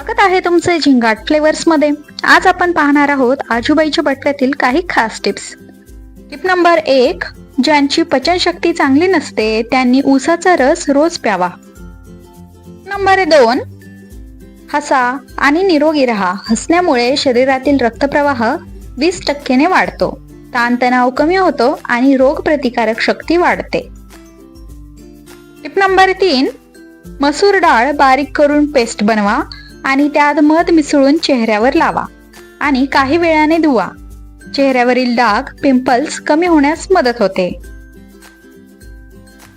स्वागत आहे तुमचे झिंगाट फ्लेवर्समध्ये. आज आपण पाहणार आहोत आजूबाईच्या बटव्यातील काही खास टिप्स टिप नंबर एक ज्यांची पचनशक्ती चांगली नसते त्यांनी ऊसाचा रस रोज प्यावा. नंबर दोन हसा आणि निरोगी राहा. हसण्यामुळे शरीरातील रक्तप्रवाह वीस टक्केने वाढतो. ताणतणाव कमी होतो आणि रोग प्रतिकारक शक्ती वाढते. टिप नंबर तीन मसूर डाळ बारीक करून पेस्ट बनवा. आणि त्यात मध मिसळून चेहऱ्यावर लावा आणि काही वेळाने धुवा. चेहऱ्यावरील डाग पिंपल्स कमी होण्यास मदत होते.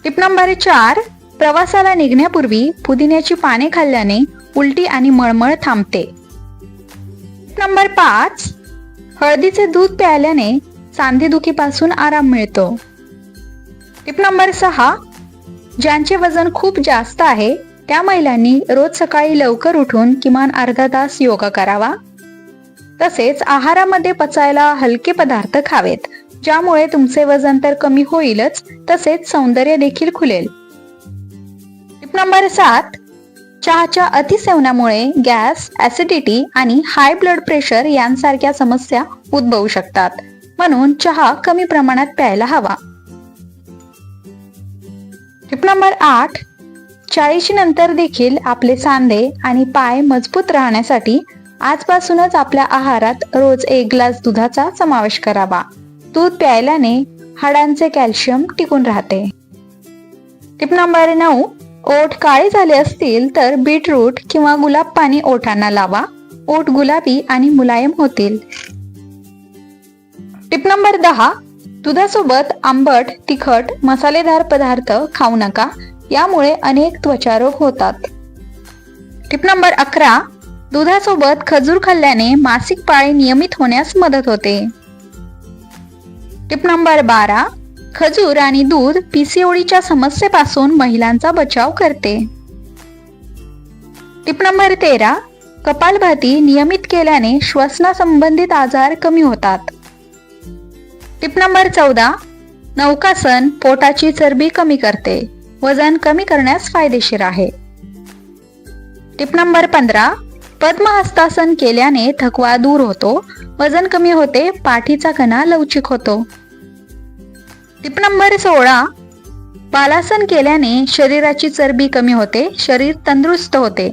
टिप नंबर चार प्रवासाला निघण्यापूर्वी पुदिन्याची पाने खाल्ल्याने उलटी आणि मळमळ थांबते. नंबर पाच हळदीचे दूध प्यायल्याने सांधेदुखीपासून आराम मिळतो. टिप नंबर सहा ज्यांचे वजन खूप जास्त आहे त्या महिलांनी रोज सकाळी लवकर उठून किमान अर्धा तास योगा करावा. तसेच आहारामध्ये पचायला हलके पदार्थ खावेत ज्यामुळे तुमचे वजन तर कमी होईलच तसेच सौंदर्य देखील खुलेल. टिप नंबर सात चहाच्या अतिसेवनामुळे गॅस ऍसिडिटी आणि हाय ब्लड प्रेशर यांसारख्या समस्या उद्भवू शकतात. म्हणून चहा कमी प्रमाणात प्यायला हवा. टिप नंबर आठ चाळीशी नंतर देखील आपले सांधे आणि पाय मजबूत राहण्यासाठी आजपासूनच आपल्या आहारात रोज एक ग्लास दुधाचा समावेश करावा. दूध प्यायल्याने हाडांचे कॅल्शियम टिकून राहते. टिप नंबर नऊ ओठ काळे झाले असतील तर बीटरूट किंवा गुलाब पाणी ओठांना लावा. ओठ गुलाबी आणि मुलायम होतील. टिप नंबर दहा दुधासोबत आंबट तिखट मसालेदार पदार्थ खाऊ नका. यामुळे अनेक त्वचारोग होतात. टिप नंबर अकरा दुधासोबत खजूर खाल्ल्याने मासिक पाळी नियमित होण्यास मदत होते. टिप नंबर बारा खजूर आणि दूध पीसीओडीच्या समस्येपासून महिलांचा बचाव करते. टिप नंबर तेरा कपालभाती नियमित केल्याने श्वसनासंबंधित आजार कमी होतात. टिप नंबर चौदा नौकासन पोटाची चरबी कमी करते. वजन कमी करण्यास फायदेशीर आहे. टिप नंबर पंधरा पद्महस्तासन केल्याने थकवा दूर होतो वजन कमी होते पाठीचा कणा लवचिक होतो. टिप नंबर सोळा बालासन केल्याने शरीराची चरबी कमी होते शरीर तंदुरुस्त होते.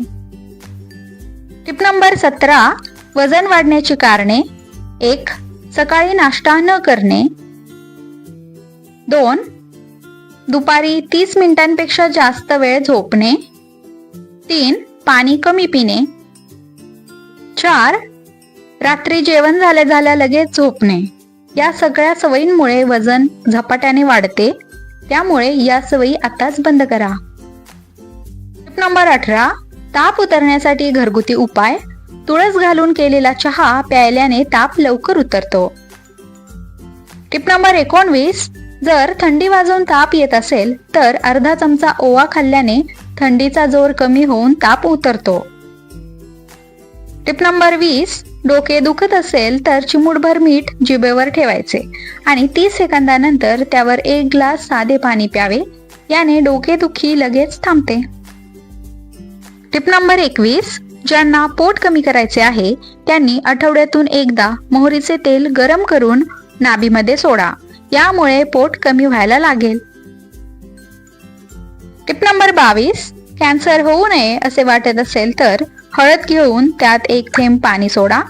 टिप नंबर सतरा वजन वाढण्याची कारणे एक सकाळी नाश्ता न करणे. दोन दुपारी तीस मिनिटांपेक्षा जास्त वेळ झोपणे. तीन पाणी कमी पिणे. चार रात्री जेवण झाल्या झाल्या लगेच झोपणे. या सगळ्या सवयींमुळे वजन झपाट्याने वाढते. त्यामुळे या सवयी आताच बंद करा. टिप नंबर अठरा ताप उतरण्यासाठी घरगुती उपाय. तुळस घालून केलेला चहा प्यायल्याने ताप लवकर उतरतो. टिप नंबर एकोणवीस जर थंडी वाजून ताप येत असेल तर अर्धा चमचा ओवा खाल्ल्याने थंडीचा जोर कमी होऊन ताप उतरतो. टिप नंबर वीस डोके दुखत असेल तर चिमूटभर मीठ जिभेवर ठेवायचे आणि तीस सेकंदानंतर त्यावर एक ग्लास साधे पाणी प्यावे याने डोकेदुखी लगेच थांबते. टिप नंबर एकवीस ज्यांना पोट कमी करायचे आहे त्यांनी आठवड्यातून एकदा मोहरीचे तेल गरम करून नाभीमध्ये सोडा. यामुळे पोट कमी व्हायला लागेल. टिप नंबर बावीस कॅन्सर होऊ नये असे वाटत असेल तर हळद घेऊन त्यात एक थेंब पाणी सोडा.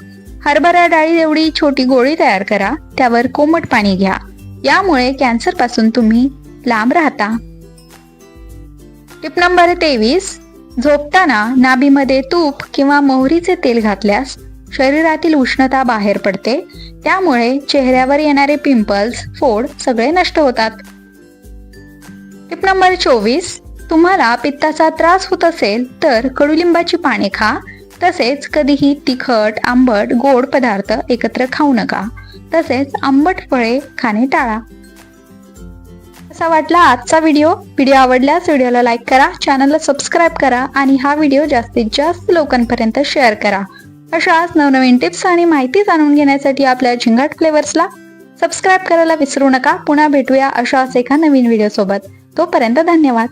हरभरा डाळी एवढी छोटी गोळी तयार करा त्यावर कोमट पाणी घ्या. यामुळे कॅन्सरपासून तुम्ही लांब राहता. टिप नंबर तेवीस झोपताना नाभीमध्ये तूप किंवा मोहरीचे तेल घातल्यास शरीरातील उष्णता बाहेर पडते त्यामुळे चेहऱ्यावर येणारे पिंपल्स फोड सगळे नष्ट होतात. टिप नंबर चोवीस तुम्हाला पित्ताचा त्रास होत असेल तर कडुलिंबाची पाने खा तसेच कधीही तिखट आंबट गोड पदार्थ एकत्र खाऊ नका तसेच आंबट फळे खाणे टाळा. असा वाटला आजचा व्हिडिओ? व्हिडिओ आवडल्यास व्हिडिओला लाईक करा चॅनलला सबस्क्राईब करा आणि हा व्हिडिओ जास्तीत जास्त लोकांपर्यंत शेअर करा. अशाच नवनवीन टिप्स आणि माहिती जाणून घेण्यासाठी आपल्या झिंगाट फ्लेवर्सला सबस्क्राईब करायला विसरू नका. पुन्हा भेटूया अशाच एका नवीन व्हिडिओ सोबत. तोपर्यंत धन्यवाद.